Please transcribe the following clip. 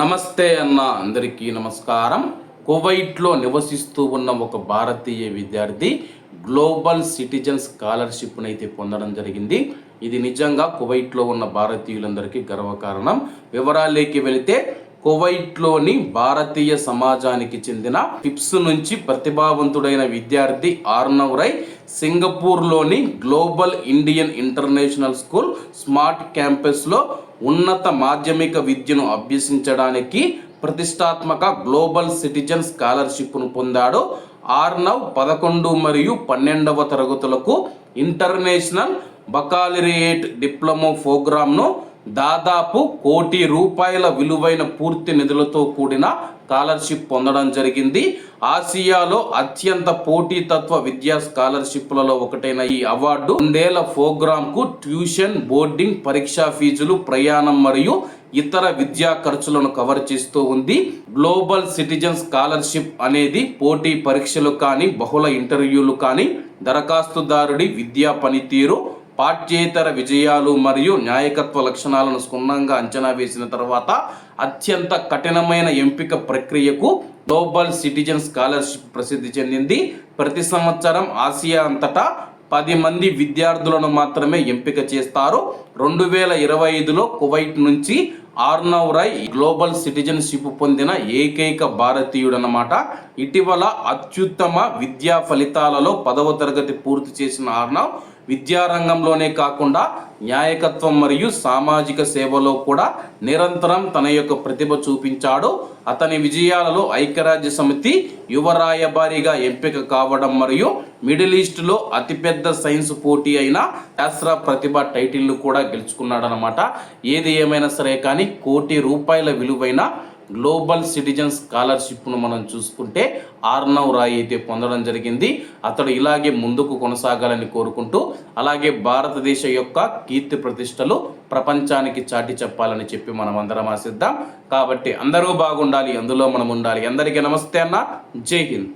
నమస్తే అన్న అందరికీ నమస్కారం. కువైట్లో నివసిస్తూ ఉన్న ఒక భారతీయ విద్యార్థి గ్లోబల్ సిటిజన్ స్కాలర్షిప్ను అయితే పొందడం జరిగింది. ఇది నిజంగా కువైట్లో ఉన్న భారతీయులందరికీ గర్వకారణం. వివరాలేకి వెళితే కువైట్లోని భారతీయ సమాజానికి చెందిన టిప్స్ నుంచి ప్రతిభావంతుడైన విద్యార్థి Arnav Rai సింగపూర్లోని global Indian international school smart క్యాంపస్లో ఉన్నత మాధ్యమిక విద్యను అభ్యసించడానికి ప్రతిష్టాత్మక గ్లోబల్ సిటిజన్ స్కాలర్షిప్ను పొందాడు. ఆర్నవ్ పదకొండు మరియు పన్నెండవ తరగతులకు ఇంటర్నేషనల్ బకాలరియేట్ డిప్లొమా ప్రోగ్రామ్ను దాదాపు కోటి రూపాయల విలువైన పూర్తి నిధులతో కూడిన స్కాలర్షిప్ పొందడం జరిగింది. ఆసియాలో అత్యంత పోటీతత్వ విద్యా స్కాలర్షిప్లలో ఒకటైన ఈ అవార్డు రెండేళ్ళ ప్రోగ్రాంకు ట్యూషన్ బోర్డింగ్ పరీక్షా ఫీజులు ప్రయాణం మరియు ఇతర విద్యా ఖర్చులను కవర్ చేస్తూ ఉంది. గ్లోబల్ సిటిజన్ స్కాలర్షిప్ అనేది పోటీ పరీక్షలు కానీ బహుళ ఇంటర్వ్యూలు కానీ దరఖాస్తుదారుడి విద్యా పనితీరు పాఠ్యేతర విజయాలు మరియు న్యాయకత్వ లక్షణాలను క్షుణ్ణంగా అంచనా వేసిన తర్వాత అత్యంత కఠినమైన ఎంపిక ప్రక్రియకు గ్లోబల్ సిటిజన్ స్కాలర్షిప్ ప్రసిద్ధి చెందింది. ప్రతి సంవత్సరం ఆసియా అంతటా పది మంది విద్యార్థులను మాత్రమే ఎంపిక చేస్తారు. రెండు వేల ఇరవై ఐదులో కువైట్ నుంచి ఆర్నవ్ రాయ్ గ్లోబల్ సిటిజన్షిప్ పొందిన ఏకైక భారతీయుడనమాట ఇటీవల అత్యుత్తమ విద్యా ఫలితాలలో పదవ తరగతి పూర్తి చేసిన ఆర్నవ్ విద్యారంగంలోనే కాకుండా న్యాయకత్వం మరియు సామాజిక సేవలో కూడా నిరంతరం తన యొక్క ప్రతిభ చూపించాడు. అతని విజయాలలో ఐక్యరాజ్య సమితి యువ రాయబారిగా ఎంపిక కావడం మరియు మిడిల్ ఈస్ట్లో అతిపెద్ద సైన్స్ పోటీ అయిన శాస్త్ర ప్రతిభ టైటిల్ను కూడా గెలుచుకున్నాడనమాట ఏది ఏమైనా సరే కానీ కోటి రూపాయల విలువైన గ్లోబల్ సిటిజన్ స్కాలర్షిప్ను మనం చూసుకుంటే ఆర్నవ్ రాయ్ అయితే పొందడం జరిగింది. అతడు ఇలాగే ముందుకు కొనసాగాలని కోరుకుంటూ అలాగే భారతదేశ యొక్క కీర్తి ప్రతిష్టలు ప్రపంచానికి చాటి చెప్పాలని చెప్పి మనం అందరం ఆశిద్దాం. కాబట్టి అందరూ బాగుండాలి అందులో మనం ఉండాలి. అందరికీ నమస్తే అన్న. జై హింద్.